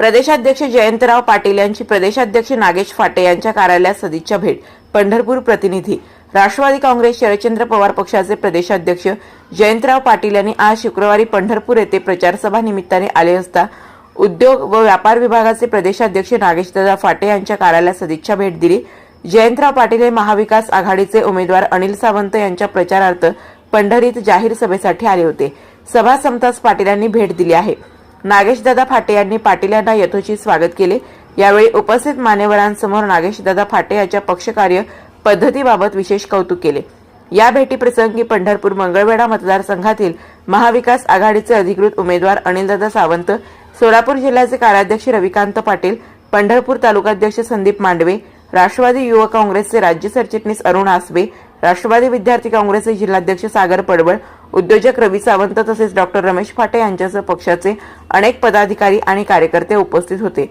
प्रदेशाध्यक्ष जयंतराव पाटील यांची प्रदेशाध्यक्ष नागेश फाटे यांच्या कार्यालयात सदिच्छा भेट. पंढरपूर प्रतिनिधी. राष्ट्रवादी काँग्रेस शरदचंद्र पवार पक्षाचे प्रदेशाध्यक्ष जयंतराव पाटील यांनी आज शुक्रवारी पंढरपूर येथे प्रचारसभा निमित्ताने आले असता उद्योग व व्यापार विभागाचे प्रदेशाध्यक्ष नागेशदादा फाटे यांच्या कार्यालयात सदिच्छा भेट दिली. जयंतराव पाटील हे महाविकास आघाडीचे उमेदवार अनिल सावंत यांच्या प्रचारार्थ पंढरीत जाहीर सभेसाठी आले होते. सभा संपताच पाटील यांनी भेट दिली आहे. नागेशदादा फाटे यांनी पाटील यांना यथोचित स्वागत केले. यावेळी उपस्थित मान्यवरांसमोर नागेशदादा फाटे यांच्या पक्षकार्य पद्धतीबाबत विशेष कौतुक केले. या भेटीप्रसंगी पंढरपूर मंगळवेढा मतदारसंघातील महाविकास आघाडीचे अधिकृत उमेदवार अनिलदादा सावंत सोलापूर जिल्ह्याचे कार्याध्यक्ष रविकांत पाटील पंढरपूर तालुकाध्यक्ष संदीप मांडवे राष्ट्रवादी युवक काँग्रेसचे राज्य सरचिटणीस अरुण आसवे राष्ट्रवादी विद्यार्थी काँग्रेसचे जिल्हाध्यक्ष सागर पडवळ उद्योजक रवी सावंत तसेच डॉक्टर रमेश फाटे यांच्यासह पक्षाचे अनेक पदाधिकारी आणि कार्यकर्ते उपस्थित होते.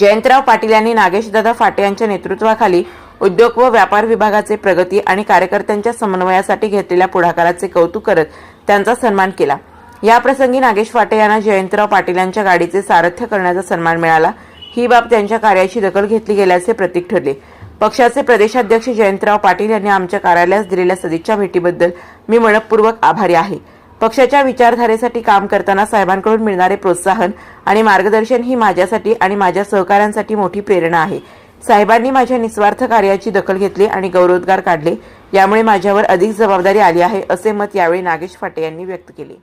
जयंतराव पाटील यांनी नागेशदादा फाटे यांच्या नेतृत्वाखाली उद्योग व व्यापार विभागाचे प्रगती आणि कार्यकर्त्यांच्या समन्वयासाठी घेतलेल्या पुढाकाराचे कौतुक करत त्यांचा सन्मान केला. याप्रसंगी नागेश फाटे यांना जयंतराव पाटील यांच्या गाडीचे सारथ्य करण्याचा सन्मान मिळाला. ही बाब त्यांच्या कार्याची दखल घेतली गेल्याचे प्रतीक ठरले. पक्षाचे प्रदेशाध्यक्ष जयंतराव पाटील यांनी आमच्या कार्यालयास दिलेल्या सदिच्छा भेटीबद्दल मी मनपूर्वक आभारी आहे. पक्षाच्या विचारधारेसाठी काम करताना साहेबांकडून मिळणारे प्रोत्साहन आणि मार्गदर्शन ही माझ्यासाठी आणि माझ्या सहकाऱ्यांसाठी मोठी प्रेरणा आहे. साहेबांनी माझ्या निस्वार्थ कार्याची दखल घेतली आणि गौरवोद्गार काढले. यामुळे माझ्यावर अधिक जबाबदारी आली आहे असे मत यावेळी नागेश फाटे यांनी व्यक्त केले.